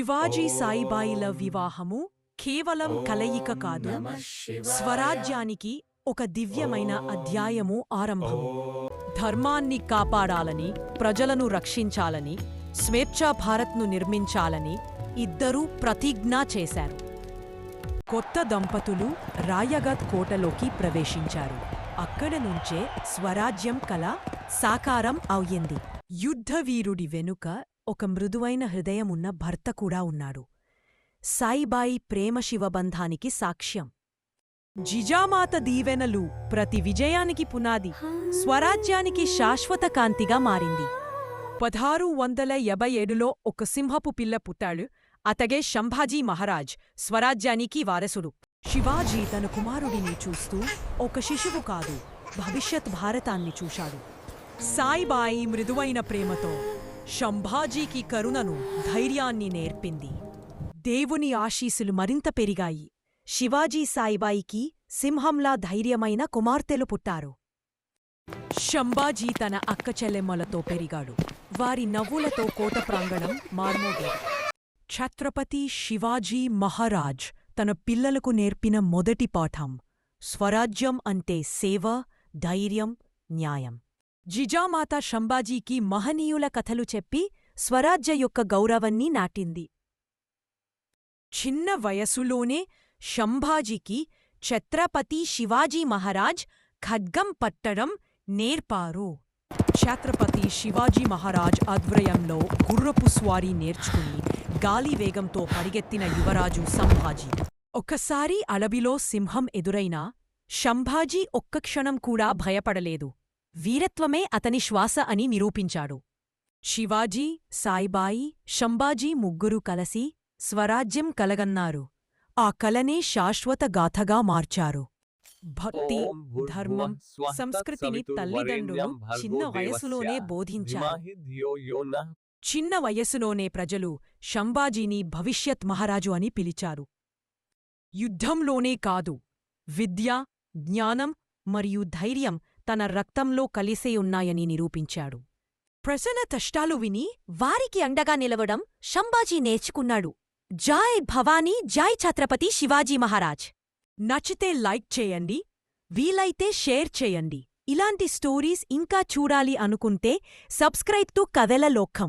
శివాజీ సాయిబాయిల వివాహము కేవలం కలయిక కాదు స్వరాజ్యానికి ఒక దివ్యమైన అధ్యాయము ఆరంభం. ధర్మాన్ని కాపాడాలని ప్రజలను రక్షించాలని స్వేచ్ఛా భారత్ను నిర్మించాలని ఇద్దరూ ప్రతిజ్ఞ చేశారు. కొత్త దంపతులు రాయగఢ్ కోటలోకి ప్రవేశించారు. అక్కడ నుంచే స్వరాజ్యం కల సాకారం అయ్యింది. యుద్ధవీరుడి వెనుక ఒక మృదువైన హృదయమున్న భర్త కూడా ఉన్నాడు. సాయిబాయి ప్రేమ శివబంధానికి సాక్ష్యం. జిజామాత దీవెనలు ప్రతి విజయానికి పునాది స్వరాజ్యానికి శాశ్వత కాంతిగా మారింది. పదహారు వందల ఎనభై ఏడులో ఒక సింహపు పిల్ల పుట్టాడు. అతగే శంభాజీ మహారాజ్ స్వరాజ్యానికి వారసుడు. శివాజీ తన కుమారుడిని చూస్తూ ఒక శిశువు కాదు భవిష్యత్ భారతాన్ని చూశాడు. సాయిబాయి మృదువైన ప్రేమతో శంభాజీకి కరుణను ధైర్యాన్ని నేర్పింది. దేవుని ఆశీసులు మరింత పెరిగాయి. శివాజీ సాయిబాయికి సింహంలా ధైర్యమైన కుమార్తెలు పుట్టారు. శంభాజీ తన అక్క చెల్లెమ్మలతో పెరిగాడు. వారి నవ్వులతో కోట ప్రాంగణం మార్మోగి ఛత్రపతి శివాజీ మహారాజ్ తన పిల్లలకు నేర్పిన మొదటి పాఠం స్వరాజ్యం అంటే సేవ ధైర్యం న్యాయం. జిజామాత శంభాజీకి మహనీయుల కథలు చెప్పి స్వరాజ్య యొక్క గౌరవాన్ని నాటింది. చిన్న వయసులోనే శంభాజీకి ఛత్రపతి శివాజీ మహారాజ్ ఖడ్గం పట్టడం నేర్పారు. ఛత్రపతి శివాజీ మహారాజ్ ఆధ్వర్యంలో గుర్రపు స్వారీ నేర్చుకుని గాలి వేగంతో పరిగెత్తిన యువరాజు సంభాజీ ఒకసారి అడవిలో సింహం ఎదురైనా శంభాజీ ఒక్క క్షణం కూడా భయపడలేదు. వీరత్వమే అతని శ్వాస అని నిరూపించాడు. శివాజీ సాయిబాయి శంభాజీ ముగ్గురు కలసి స్వరాజ్యం కలగన్నారు. ఆ కలనే శాశ్వత గాథగా మార్చారు. భక్తి ధర్మం సంస్కృతిని తల్లిదండ్రులు చిన్న వయసులోనే బోధించారు. చిన్న వయస్సులోనే ప్రజలు శంభాజీని భవిష్యత్ మహారాజు అని పిలిచారు. యుద్ధంలోనే కాదు విద్య జ్ఞానం మరియు ధైర్యం తన రక్తంలో కలిసే ఉన్నాయని నిరూపించాడు. ప్రసన్న కష్టాలు విని వారికి అండగా నిలవడం శంభాజీ నేర్చుకున్నాడు. జాయ్ భవానీ జాయ్ ఛత్రపతి శివాజీ మహారాజ్. నచ్చితే లైక్ చేయండి వీలైతే షేర్ చేయండి. ఇలాంటి స్టోరీస్ ఇంకా చూడాలి అనుకుంటే సబ్స్క్రైబ్ టు కథల లోకం